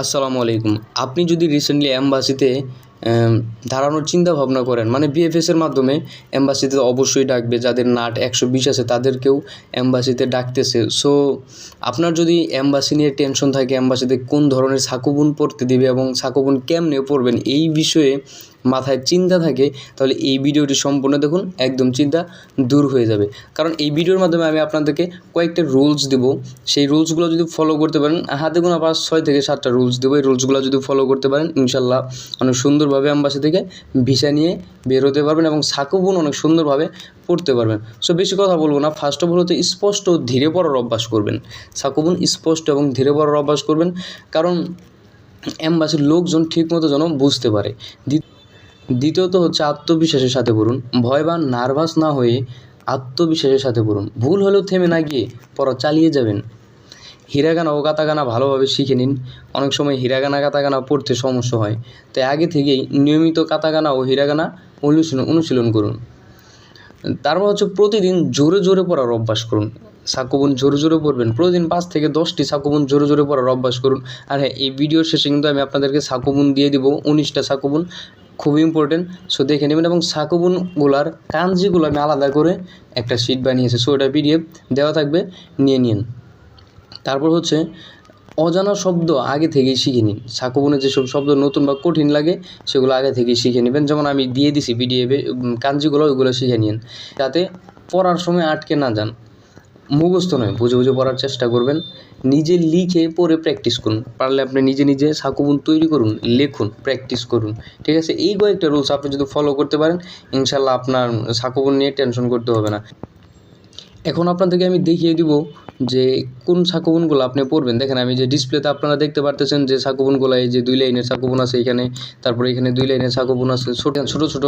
আসসালামু আলাইকুম। আপনি যদি রিসেন্টলি অ্যাম্বাসিতে দাঁড়ানোর চিন্তা ভাবনা করেন মানে বিএফএসের মাধ্যমে অ্যাম্বাসিতে অবশ্যই ডাকবে, যাদের নাট একশো বিশ আছে, তাদেরকেও অ্যাম্বাসিতে ডাকতেছে। সো আপনার যদি অ্যাম্বাসি নিয়ে টেনশন থাকে অ্যাম্বাসিতে কোন ধরনের সাকুবুন পড়তে দিবে এবং সাকুবুন কেমনে পড়বেন এই বিষয়ে মাথায় চিন্তা থাকে, তাহলে এই ভিডিওটি সম্পূর্ণ দেখুন, একদম চিন্তা দূর হয়ে যাবে। কারণ এই ভিডিওর মাধ্যমে আমি আপনাদেরকে কয়েকটা রুলস দেবো। সেই রুলসগুলো যদি ফলো করতে পারেন, হাতে গোনা পাঁচ, ছয় থেকে সাতটা রুলস দেবো। এই রুলসগুলো যদি ফলো করতে পারেন, ইনশাল্লাহ অনেক সুন্দরভাবে অ্যাম্বাসি থেকে ভিসা নিয়ে বেরোতে পারবেন এবং সাকুবুন অনেক সুন্দরভাবে পড়তে পারবেন। সো বেশি কথা বলব না। ফার্স্ট অফ অল হতে স্পষ্ট ধীরে পড়ার অভ্যাস করবেন। সাকুবুন স্পষ্ট এবং ধীরে পড়ার অভ্যাস করবেন। কারণ অ্যাম্বাসির লোকজন ঠিকমতো যেন বুঝতে পারে। দ্বিত- দ্বিতীয়ত হচ্ছে আত্মবিশ্বাসের সাথে পড়ুন। ভয় বা নার্ভাস না হয়ে আত্মবিশ্বাসের সাথে পড়ুন। ভুল হলেও থেমে না গিয়ে পড়া চালিয়ে যাবেন। হিরাগানা ও কাতাগানা ভালোভাবে শিখে নিন। অনেক সময় হিরাগানা কাতাগানা পড়তে সমস্যা হয়। তাই আগে থেকেই নিয়মিত কাতাগানা ও হিরাগানা অনুশীলন অনুশীলন করুন। তারপর হচ্ছে প্রতিদিন জোরে জোরে পড়ার অভ্যাস করুন। সাকুবুন জোরে জোরে পড়বেন। প্রতিদিন পাঁচ থেকে দশটি সাকুবুন জোরে জোরে পড়ার অভ্যাস করুন। আর হ্যাঁ এই ভিডিওর শেষে কিন্তু আমি আপনাদেরকে সাকুবুন দিয়ে দিব। উনিশটা সাকুবুন খুবই ইম্পর্টেন্ট সো দেখে নেবেন এবং সাকুবুনগুলার কাঞ্জিগুলো আমি আলাদা করে একটা শিট বানিয়েছি। সো এটা পিডিএফ দেওয়া থাকবে, নিয়ে নিন। তারপর হচ্ছে, অজানা শব্দ আগে থেকেই শিখে নিন। সাকুবনে যেসব শব্দ নতুন বা কঠিন লাগে, সেগুলো আগে থেকেই শিখে নেবেন। যেমন আমি দিয়ে দিছি পিডিএফে কাঞ্জিগুলো, ওইগুলো শিখে নিন। যাতে পড়ার সময় আটকে না যান। মুখস্থ নয়, বুঝে বুঝে পড়ার চেষ্টা করবেন। নিজে লিখে পড়ে প্র্যাকটিস করুন। পারলে আপনি নিজে নিজে সাকুবুন তৈরি করুন, লিখুন প্র্যাকটিস করুন। ঠিক আছে? এই কয়েকটা রুলস আপনি যদি ফলো করতে পারেন, ইনশাল্লাহ আপনার সাকুবুন নিয়ে টেনশন করতে হবে না। এখন আপনাদেরকে আমি দেখিয়ে দিব যে কোন সাকুবনগুলো আপনি পড়বেন দেখেন, আমি যে ডিসপ্লেতে আপনারা দেখতে পারতেছেন যে সাকুবনগুলো, এই যে দুই লাইনের সাকুবন আছে এখানে, তারপরে এখানে দুই লাইনের সাকুবন আছে, ছোট ছোট ছোট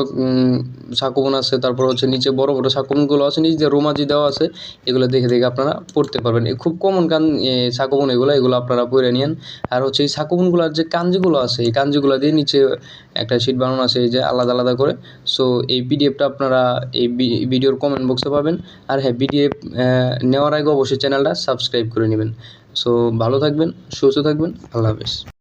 সাকুবন আছে, তারপর হচ্ছে নিচে বড় বড় সাকুবনগুলো আছে, নিচে যে রোমাজি দেওয়া আছে, এগুলো দেখে দেখে আপনারা পড়তে পারবেন। খুব কমন কান সাকুবন এগুলো এগুলো আপনারা পড়ে নিন আর হচ্ছে এই সাকুবনগুলোর যে কাঞ্জিগুলো আছে, এই কাঞ্জিগুলো দিয়ে নিচে একটা শিট বানানো আছে, এই যে আলাদা আলাদা করে। সো এই পিডিএফটা আপনারা এই ভিডিওর কমেন্ট বক্সে পাবেন। আর হ্যাঁ পিডিএফ নেওয়ার আগে অবশ্যই চ্যানেলটা সাবস্ক্রাইব করে নেবেন। সো ভালো থাকবেন সুস্থ থাকবেন আল্লাহ হাফেজ।